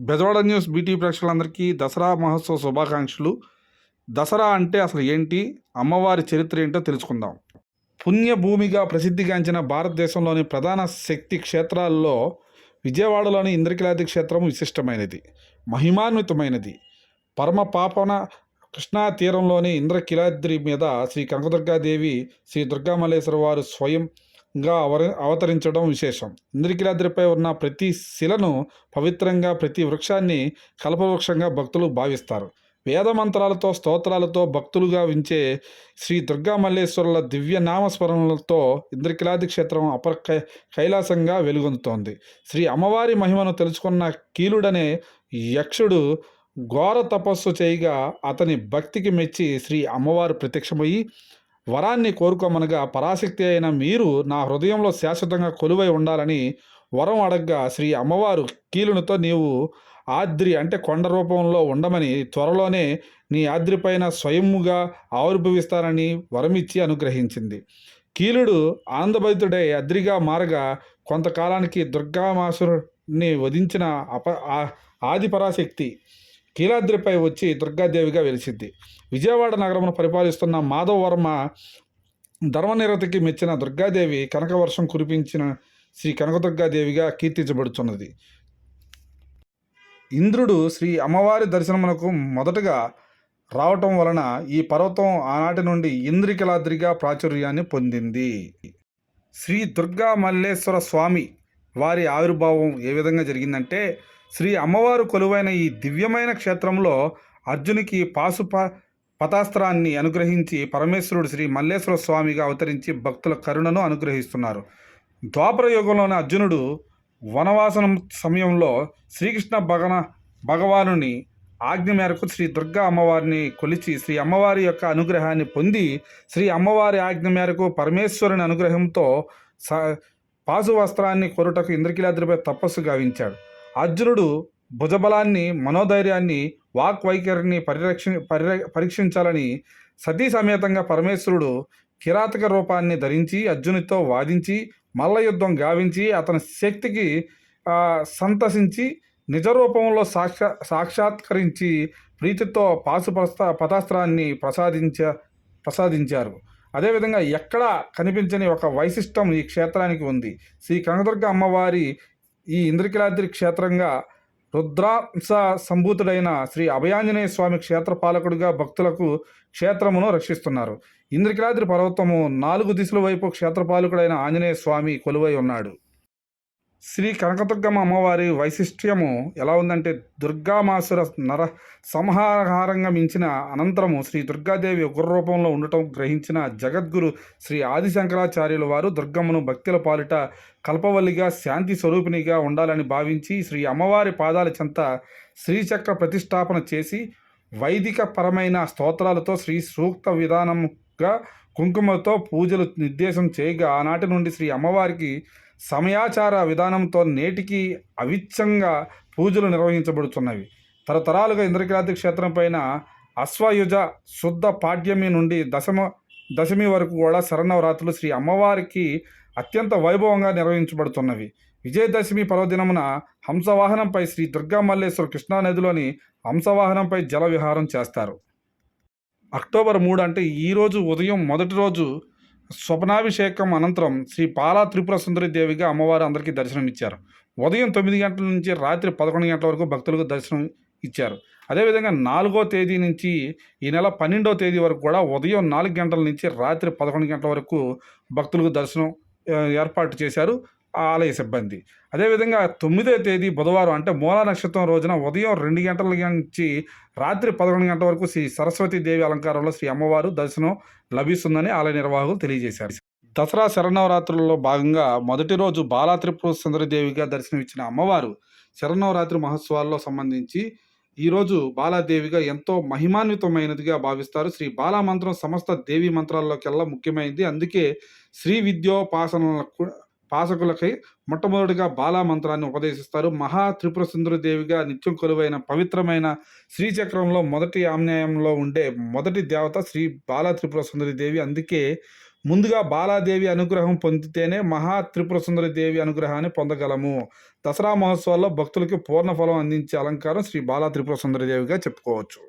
Bezawada news BT ప్రేక్షకులందరికీ దసరా మహోత్సవ శుభాకాంక్షలు. దసరా అంటే అసలు ఏంటి? అమ్మవారి చరిత్ర ఏంటో తెలుసుకుందాం. పుణ్యభూమిగా ప్రసిద్ధిగాంచిన భారతదేశంలోని ప్రధాన శక్తి క్షేత్రాల్లో విజయవాడలోని ఇంద్రకిలాది క్షేత్రం విశిష్టమైనది మహిమాన్వితమైనది. పరమ పాపన కృష్ణా తీరంలోని ఇంద్రకిలాద్రి మీద శ్రీ కనకదుర్గాదేవి శ్రీ దుర్గామల్లేశ్వర వారు స్వయం గా అవర అవతరించడం విశేషం. ఇంద్రకిలాద్రిపై ఉన్న ప్రతి శిలను పవిత్రంగా ప్రతి వృక్షాన్ని కల్పవృక్షంగా భక్తులు భావిస్తారు. వేద మంత్రాలతో స్తోత్రాలతో భక్తులుగా వించే శ్రీ దుర్గా మల్లేశ్వరుల దివ్య నామస్మరణలతో ఇంద్రకిలాది క్షేత్రం అపర కై కైలాసంగా వెలుగొందుతోంది. శ్రీ అమ్మవారి మహిమను తెలుసుకున్న కీలుడనే యక్షుడు ఘోర తపస్సు చేయగా అతని భక్తికి మెచ్చి శ్రీ అమ్మవారు ప్రత్యక్షమయ్యి వరాన్ని కోరుకోమనగా పరాశక్తి అయిన మీరు నా హృదయంలో శాశ్వతంగా కొలువై ఉండాలని వరం అడగ్గా శ్రీ అమ్మవారు కీలునితో నీవు ఆద్రి అంటే కొండ రూపంలో ఉండమని త్వరలోనే నీ ఆద్రి పైన స్వయముగా ఆవిర్భవిస్తానని వరమిచ్చి అనుగ్రహించింది. కీలుడు ఆనందభరితుడై అద్రిగా మారగా కొంతకాలానికి దుర్గామాసురుని వధించిన అప ఆ- ఆది పరాశక్తి కీలాద్రిపై వచ్చి దుర్గాదేవిగా వెలిసింది విజయవాడ నగరమును పరిపాలిస్తున్న మాధవ వర్మ ధర్మనిరతికి మెచ్చిన దుర్గాదేవి కనకవర్షం కురిపించిన శ్రీ కనకదుర్గాదేవిగా కీర్తించబడుతున్నది ఇంద్రుడు శ్రీ అమ్మవారి దర్శనమునకు మొదటగా రావటం వలన ఈ పర్వతం ఆనాటి నుండి ఇంద్రికలాద్రిగా ప్రాచుర్యాన్ని పొందింది. శ్రీ దుర్గా మల్లేశ్వర స్వామి వారి ఆవిర్భావం ఏ విధంగా జరిగిందంటే శ్రీ అమ్మవారు కొలువైన ఈ దివ్యమైన క్షేత్రంలో అర్జునికి పాశుప పతాస్త్రాన్ని అనుగ్రహించి పరమేశ్వరుడు శ్రీ మల్లేశ్వర స్వామిగా అవతరించి భక్తుల కరుణను అనుగ్రహిస్తున్నారు. ద్వాపర యుగంలోని అర్జునుడు వనవాసనం సమయంలో శ్రీకృష్ణ భగన భగవానుని ఆజ్ఞ మేరకు శ్రీ దుర్గా అమ్మవారిని కొలిచి శ్రీ అమ్మవారి యొక్క అనుగ్రహాన్ని పొంది శ్రీ అమ్మవారి ఆజ్ఞ మేరకు పరమేశ్వరుని అనుగ్రహంతో స పాసు వస్త్రాన్ని కొరుటకు ఇంద్రకీలాద్రిపై తపస్సు గావించాడు. అర్జునుడు భుజబలాన్ని మనోధైర్యాన్ని వాక్ వైఖరిని పరిరక్ష పరిర పరీక్షించాలని సతీ సమేతంగా పరమేశ్వరుడు కిరాతక రూపాన్ని ధరించి అర్జునితో వాదించి మల్లయుద్ధం గావించి అతని శక్తికి సంతసించి నిజ రూపంలో సాక్షా సాక్షాత్కరించి ప్రీతితో పాశుప్రస్త పతాస్త్రాన్ని ప్రసాదించ ప్రసాదించారు. అదేవిధంగా ఎక్కడా కనిపించని ఒక వైశిష్టం ఈ క్షేత్రానికి ఉంది. శ్రీ కనకదుర్గ అమ్మవారి ఈ ఇంద్రకిలాద్రి క్షేత్రంగా రుద్రాంశ సంభూతుడైన శ్రీ అభయాంజనేయ స్వామి క్షేత్రపాలకుడిగా భక్తులకు క్షేత్రమును రక్షిస్తున్నారు. ఇంద్రకిలాద్రి పర్వతము నాలుగు దిశల వైపు క్షేత్రపాలకుడైన ఆంజనేయ స్వామి కొలువై ఉన్నాడు. శ్రీ కనకదుర్గమ్మ అమ్మవారి వైశిష్ట్యము ఎలా ఉందంటే దుర్గామాసుర నర సంహారంగా మించిన అనంతరము శ్రీ దుర్గాదేవి ఉగ్ర రూపంలో ఉండటం గ్రహించిన జగద్గురు శ్రీ ఆదిశంకరాచార్యుల వారు దుర్గమ్మను భక్తుల పాలిట కల్పవల్లిగా శాంతి స్వరూపిణిగా ఉండాలని భావించి శ్రీ అమ్మవారి పాదాల చెంత శ్రీచక్ర ప్రతిష్టాపన చేసి వైదిక పరమైన స్తోత్రాలతో శ్రీ సూక్త విధానముగా కుంకుమతో పూజలు నిర్దేశం చేయగా ఆనాటి నుండి శ్రీ అమ్మవారికి సమయాచార విధానంతో నేటికి అవిచ్ఛంగా పూజలు నిర్వహించబడుతున్నవి. తరతరాలుగా ఇంద్రకిలాద్రి క్షేత్రం పైన అశ్వయుజ శుద్ధ పాడ్యమి నుండి దశమ దశమి వరకు కూడా శరణవరాత్రులు శ్రీ అమ్మవారికి అత్యంత వైభవంగా నిర్వహించబడుతున్నవి. విజయదశమి పర్వదినమున హంసవాహనంపై శ్రీ దుర్గా మల్లేశ్వర కృష్ణానదిలోని హంసవాహనంపై జల విహారం చేస్తారు. అక్టోబర్ మూడు అంటే ఈరోజు ఉదయం మొదటి రోజు స్వప్నాభిషేకం అనంతరం శ్రీ పాలా త్రిపుర సుందరి దేవిగా అమ్మవారు అందరికీ దర్శనం ఇచ్చారు. ఉదయం తొమ్మిది గంటల నుంచి రాత్రి పదకొండు గంటల వరకు భక్తులకు దర్శనం ఇచ్చారు. అదేవిధంగా నాలుగో తేదీ నుంచి ఈ నెల పన్నెండో తేదీ వరకు కూడా ఉదయం నాలుగు గంటల నుంచి రాత్రి పదకొండు గంటల వరకు భక్తులకు దర్శనం ఏర్పాటు చేశారు. ఆలయ సిబ్బంది. అదేవిధంగా తొమ్మిదో తేదీ బుధవారం అంటే మూలా నక్షత్రం రోజున ఉదయం రెండు గంటల నుంచి రాత్రి పదకొండు గంటల వరకు శ్రీ సరస్వతి దేవి అలంకారంలో శ్రీ అమ్మవారు దర్శనం లభిస్తుందని ఆలయ నిర్వాహకులు తెలియజేశారు. దసరా శరణవరాత్రులలో భాగంగా మొదటి రోజు బాలా త్రిపుర సుందరదేవిగా దర్శనమిచ్చిన అమ్మవారు శరణవరాత్రి మహోత్సవాల్లో సంబంధించి ఈరోజు బాలాదేవిగా ఎంతో మహిమాన్వితమైనదిగా భావిస్తారు. శ్రీ బాలా మంత్రం సమస్త దేవి మంత్రాల్లోకెల్లా ముఖ్యమైనది అందుకే శ్రీ విద్యోపాసనలకు పాసకులకై మొట్టమొదటిగా బాలా మంత్రాన్ని ఉపదేశిస్తారు. మహా త్రిపుర సుందరి దేవిగా నిత్యం కొలువైన పవిత్రమైన శ్రీచక్రంలో మొదటి ఆమ్నేయంలో ఉండే మొదటి దేవత శ్రీ బాలా త్రిపుర సుందరి దేవి. అందుకే ముందుగా బాలాదేవి అనుగ్రహం పొందితేనే మహా త్రిపుర సుందరి దేవి అనుగ్రహాన్ని పొందగలము. దసరా మహోత్సవాల్లో భక్తులకి పూర్ణ ఫలం అందించే అలంకారం శ్రీ బాలా త్రిపుర సుందరి దేవిగా చెప్పుకోవచ్చు.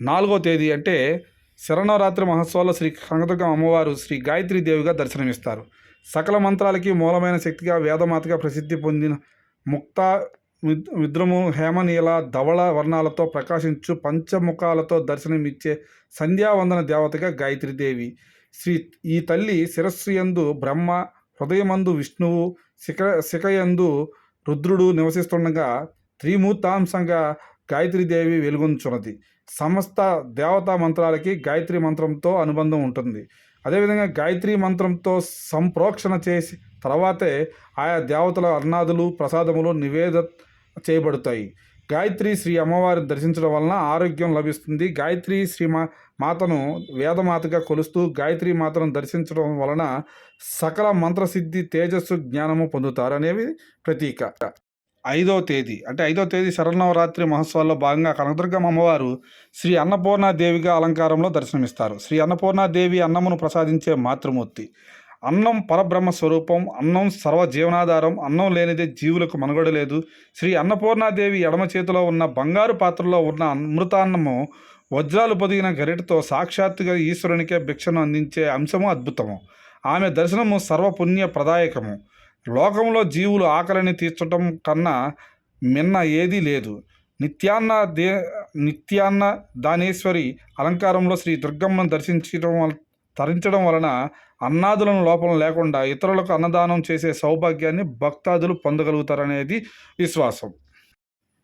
నాలుగో తేదీ అంటే శరణవరాత్రి మహోత్సవాల్లో శ్రీ కనకదుర్గ అమ్మవారు శ్రీ గాయత్రి దేవిగా దర్శనమిస్తారు. సకల మంత్రాలకి మూలమైన శక్తిగా వేదమాతగా ప్రసిద్ధి పొందిన ముక్త విద్- విద్రము హేమనీల ధవళ వర్ణాలతో ప్రకాశించు పంచముఖాలతో దర్శనమిచ్చే సంధ్యావందన దేవతగా గాయత్రీదేవి. శ్రీ ఈ తల్లి శిరస్సు యందు బ్రహ్మ హృదయమందు విష్ణువు శిఖ శిఖయందు రుద్రుడు నివసిస్తుండగా త్రిమూర్తాంశంగా గాయత్రీదేవి వెలుగొంచున్నది. సమస్త దేవతా మంత్రాలకి గాయత్రి మంత్రంతో అనుబంధం ఉంటుంది. అదేవిధంగా గాయత్రి మంత్రంతో సంప్రోక్షణ చేసి తర్వాతే ఆయా దేవతల అర్నాదులు ప్రసాదములు నివేద చేయబడతాయి. గాయత్రి శ్రీ అమ్మవారిని దర్శించడం వలన ఆరోగ్యం లభిస్తుంది. గాయత్రి శ్రీ మా మాతను వేదమాతగా కొలుస్తూ గాయత్రి మాతను దర్శించడం వలన సకల మంత్రసిద్ధి తేజస్సు జ్ఞానము పొందుతారు అనేవి ప్రతీక. ఐదో తేదీ. అంటే ఐదో తేదీ శరణవరాత్రి మహోత్సవాల్లో భాగంగా కనకదుర్గమ్మ అమ్మవారు శ్రీ అన్నపూర్ణాదేవిగా అలంకారంలో దర్శనమిస్తారు. శ్రీ అన్నపూర్ణాదేవి అన్నమును ప్రసాదించే మాతృమూర్తి. అన్నం పరబ్రహ్మ స్వరూపం అన్నం సర్వ జీవనాధారం అన్నం లేనిదే జీవులకు మనుగడ లేదు. శ్రీ అన్నపూర్ణాదేవి ఎడమ చేతిలో ఉన్న బంగారు పాత్రలో ఉన్న అమృతాన్నము వజ్రాలు పొదిగిన గరిటతో సాక్షాత్తుగా ఈశ్వరునికే భిక్షను అందించే అంశము అద్భుతము. ఆమె దర్శనము సర్వపుణ్య ప్రదాయకము. లోకంలో జీవులు ఆకలిని తీర్చటం కన్నా మిన్న ఏదీ లేదు. నిత్యాన్న దే నిత్యాన్న దానేశ్వరి అలంకారంలో శ్రీ దుర్గమ్మను దర్శించడం వల తరించడం వలన అన్నాదులను లోపం లేకుండా ఇతరులకు అన్నదానం చేసే సౌభాగ్యాన్ని భక్తాదులు పొందగలుగుతారనేది విశ్వాసం.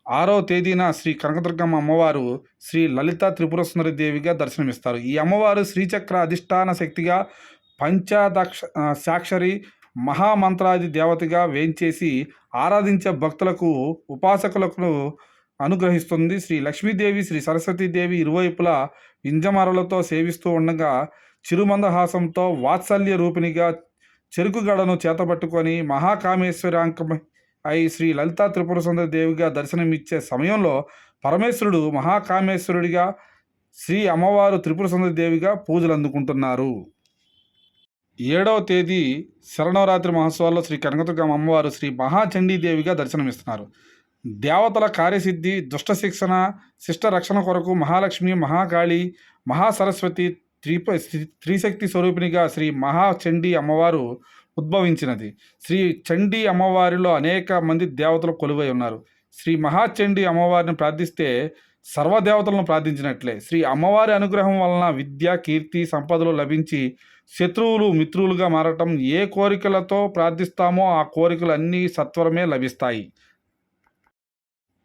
ఆరో తేదీన శ్రీ కనకదుర్గమ్మ అమ్మవారు శ్రీ లలిత త్రిపుర సుందరి దేవిగా దర్శనమిస్తారు. ఈ అమ్మవారు శ్రీచక్ర అధిష్టాన శక్తిగా పంచాదక్ష సాక్షరి మహామంత్రాది దేవతగా వేంచేసి ఆరాధించే భక్తులకు ఉపాసకులకు అనుగ్రహిస్తుంది. శ్రీ లక్ష్మీదేవి శ్రీ సరస్వతీదేవి ఇరువైపులా వింజమరలతో సేవిస్తూ ఉండగా చిరుమందహాసంతో వాత్సల్య రూపిణిగా చెరుకుగడను చేతబట్టుకొని మహాకామేశ్వరాంకం అయి శ్రీ లలితా త్రిపుర సుందరి దేవిగా దర్శనమిచ్చే సమయంలో పరమేశ్వరుడు మహాకామేశ్వరుడిగా శ్రీ అమ్మవారు త్రిపుర సుందరి దేవిగా పూజలు అందుకుంటున్నారు ఏడవ తేదీ శరణవరాత్రి మహోత్సవాల్లో శ్రీ కనకదుర్గమ్మ అమ్మవారు శ్రీ మహాచండీదేవిగా దర్శనమిస్తున్నారు. దేవతల కార్యసిద్ధి దుష్ట శిక్షణ శిష్ట రక్షణ కొరకు మహాలక్ష్మి మహాకాళి మహాసరస్వతి త్రిప త్రిశక్తి స్వరూపిణిగా శ్రీ మహాచండీ అమ్మవారు ఉద్భవించినది. శ్రీ చండీ అమ్మవారిలో అనేక మంది దేవతలు కొలువై ఉన్నారు. శ్రీ మహాచండీ అమ్మవారిని ప్రార్థిస్తే సర్వదేవతలను ప్రార్థించినట్లే. శ్రీ అమ్మవారి అనుగ్రహం వలన విద్య కీర్తి సంపదలు లభించి శత్రువులు మిత్రులుగా మారటం ఏ కోరికలతో ప్రార్థిస్తామో ఆ కోరికలు అన్నీ సత్వరమే లభిస్తాయి.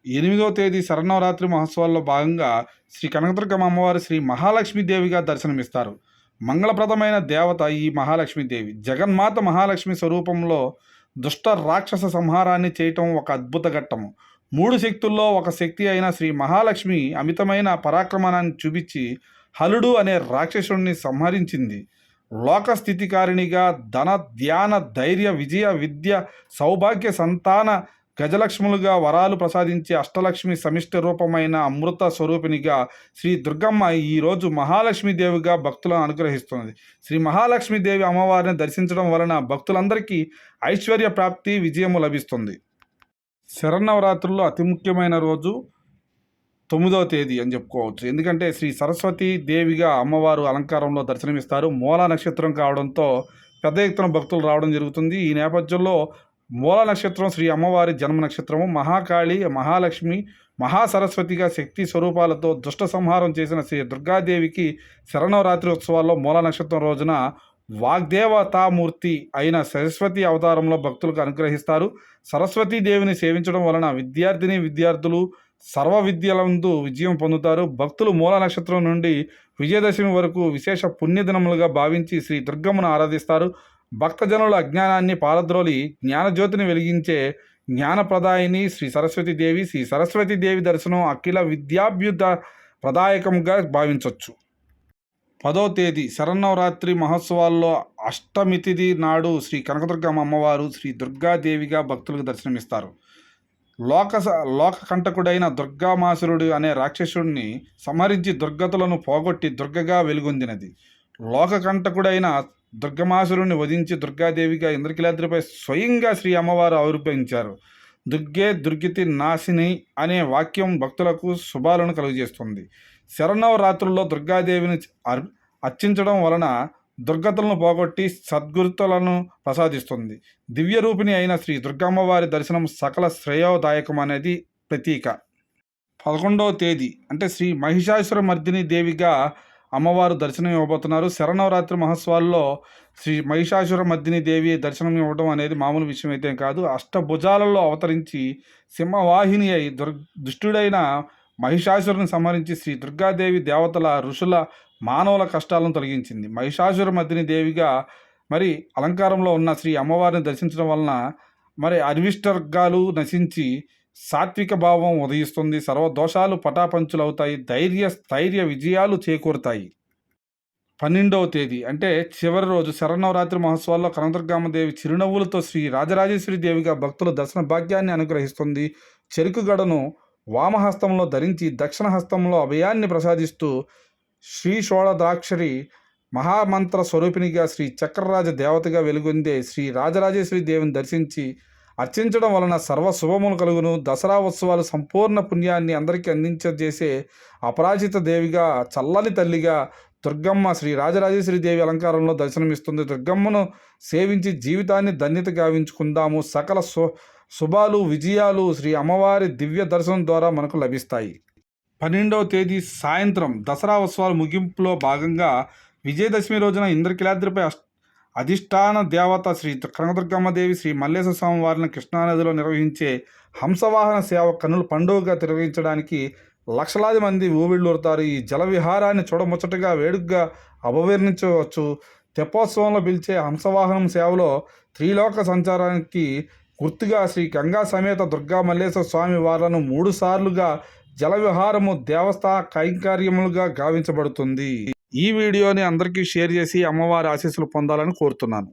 ఎనిమిదో తేదీ శరణవరాత్రి మహోత్సవాల్లో భాగంగా శ్రీ కనకదుర్గమ్మ అమ్మవారు శ్రీ మహాలక్ష్మీదేవిగా దర్శనమిస్తారు. మంగళప్రదమైన దేవత ఈ మహాలక్ష్మీదేవి. జగన్మాత మహాలక్ష్మి స్వరూపంలో దుష్ట రాక్షస సంహారాన్ని చేయటం ఒక అద్భుత ఘట్టము మూడు శక్తుల్లో ఒక శక్తి అయిన శ్రీ మహాలక్ష్మి అమితమైన పరాక్రమాన్ని చూపించి హలుడు అనే రాక్షసుడిని సంహరించింది. లోక స్థితికారిణిగా ధన ధ్యాన ధైర్య విజయ విద్య సౌభాగ్య సంతాన గజలక్ష్ములుగా వరాలు ప్రసాదించే అష్టలక్ష్మి సమిష్ట రూపమైన అమృత స్వరూపిణిగా శ్రీ దుర్గమ్మ ఈరోజు మహాలక్ష్మీదేవిగా భక్తులను అనుగ్రహిస్తున్నది. శ్రీ మహాలక్ష్మీదేవి అమ్మవారిని దర్శించడం వలన భక్తులందరికీ ఐశ్వర్య ప్రాప్తి విజయము లభిస్తుంది. శరన్నవరాత్రుల్లో అతి ముఖ్యమైన రోజు తొమ్మిదవ తేదీ అని చెప్పుకోవచ్చు. ఎందుకంటే శ్రీ సరస్వతి దేవిగా అమ్మవారు అలంకారంలో దర్శనమిస్తారు. మూలా నక్షత్రం కావడంతో పెద్ద ఎత్తున భక్తులు రావడం జరుగుతుంది. ఈ నేపథ్యంలో మూల నక్షత్రం శ్రీ అమ్మవారి జన్మ నక్షత్రము. మహాకాళి మహాలక్ష్మి మహాసరస్వతిగా శక్తి స్వరూపాలతో దుష్ట సంహారం చేసిన శ్రీ దుర్గాదేవికి శరణవరాత్రి ఉత్సవాల్లో మూల నక్షత్రం రోజున వాగ్దేవతామూర్తి అయిన సరస్వతి అవతారంలో భక్తులకు అనుగ్రహిస్తారు. సరస్వతీ దేవిని సేవించడం వలన విద్యార్థిని విద్యార్థులు సర్వ విద్యలందు విజయం పొందుతారు. భక్తులు మూల నక్షత్రం నుండి విజయదశమి వరకు విశేష పుణ్యదినములుగా భావించి శ్రీ దుర్గమ్మను ఆరాధిస్తారు. భక్తజనుల అజ్ఞానాన్ని పారద్రోలి జ్ఞానజ్యోతిని వెలిగించే జ్ఞానప్రదాయిని శ్రీ సరస్వతి దేవి శ్రీ సరస్వతి దేవి దర్శనం అఖిల విద్యాభ్యుత ప్రదాయకంగా భావించవచ్చు పదో తేదీ శరన్నవరాత్రి మహోత్సవాల్లో అష్టమి తిథి నాడు శ్రీ కనకదుర్గమ్మ అమ్మవారు శ్రీ దుర్గాదేవిగా భక్తులకు దర్శనమిస్తారు. లోక లోకకంటకుడైన దుర్గామాసురుడు అనే రాక్షసుడిని సమరించి దుర్గతులను పోగొట్టి దుర్గగా వెలుగొందినది. లోకకంటకుడైన దుర్గమాసురుని వధించి దుర్గాదేవిగా ఇంద్రకిలాద్రిపై స్వయంగా శ్రీ అమ్మవారు ఆవిర్భవించారు. దుర్గే దుర్గితి నాశిని అనే వాక్యం భక్తులకు శుభాలను కలుగజేస్తుంది. శరణవరాత్రుల్లో దుర్గాదేవిని అర్ అర్చించడం వలన దుర్గతులను పోగొట్టి సద్గురుతులను ప్రసాదిస్తుంది. దివ్య రూపిణి అయిన శ్రీ దుర్గమ్మవారి దర్శనం సకల శ్రేయోదాయకం అనేది ప్రతీక. పదకొండవ తేదీ అంటే శ్రీ మహిషాసుర మర్దిని దేవిగా అమ్మవారు దర్శనం ఇవ్వబోతున్నారు. శరణవరాత్రి మహోత్సవాల్లో శ్రీ మహిషాసుర మర్దిని దేవి దర్శనం ఇవ్వడం అనేది మామూలు విషయం అయితే కాదు. అష్టభుజాలలో అవతరించి సింహవాహిని అయి దుర్ దుష్టుడైన మహిషాసురుని సంహరించి శ్రీ దుర్గాదేవి దేవతల ఋషుల మానవుల కష్టాలను తొలగించింది. మహిషాసుర మర్దిని దేవిగా మరి అలంకారంలో ఉన్న శ్రీ అమ్మవారిని దర్శించడం వలన మరి అరివిష్టర్గాలు నశించి సాత్విక భావం ఉదయిస్తుంది. సర్వ దోషాలు పటాపంచులవుతాయి. ధైర్య స్థైర్య విజయాలు చేకూరుతాయి. పన్నెండవ తేదీ అంటే చివరి రోజు శరణవరాత్రి మహోత్సవాల్లో కనదుర్గామదేవి చిరునవ్వులతో శ్రీ రాజరాజేశ్వరి దేవిగా భక్తుల దర్శన భాగ్యాన్ని అనుగ్రహిస్తుంది. చెరుకు గడను వామహస్తంలో ధరించి దక్షిణ హస్తంలో అభయాన్ని ప్రసాదిస్తూ శ్రీ షోడద్రాక్షరి మహామంత్ర స్వరూపిణిగా శ్రీ చక్రరాజ దేవతగా వెలుగొందే శ్రీ రాజరాజేశ్వరి దేవిని దర్శించి అర్చించడం వలన సర్వ శుభములు కలుగును. దసరా ఉత్సవాలు సంపూర్ణ పుణ్యాన్ని అందరికీ అందించేసే అపరాజిత దేవిగా చల్లని తల్లిగా దుర్గమ్మ శ్రీ రాజరాజేశ్వరి దేవి అలంకారంలో దర్శనమిస్తుంది. దుర్గమ్మను సేవించి జీవితాన్ని ధన్యత గావించుకుందాము. సకల శు శుభాలు విజయాలు శ్రీ అమ్మవారి దివ్య దర్శనం ద్వారా మనకు లభిస్తాయి. పన్నెండవ తేదీ సాయంత్రం దసరా ఉత్సవాల ముగింపులో భాగంగా విజయదశమి రోజున ఇంద్రకిలాద్రిపై అధిష్టాన దేవత శ్రీ కనకదుర్గమ్మదేవి శ్రీ మల్లేశ్వర స్వామి వారిని కృష్ణానదిలో నిర్వహించే హంసవాహన సేవ కన్నులు పండుగగా నిర్వహించడానికి లక్షలాది మంది ఊబిళ్ళూరుతారు ఈ జల విహారాన్ని చూడముచ్చటగా వేడుకగా అపవర్ణించవచ్చు. తెప్పోత్సవంలో పిలిచే హంసవాహనం సేవలో త్రిలోక సంచారానికి గుర్తుగా శ్రీ గంగా సమేత దుర్గా మల్లేశ్వర స్వామి వార్లను మూడు సార్లుగా జల విహారము దేవస్థా కైంకార్యములుగా గావించబడుతుంది. ఈ వీడియోని అందరికీ షేర్ చేసి అమ్మవారి ఆశీస్సులు పొందాలని కోరుతున్నాను.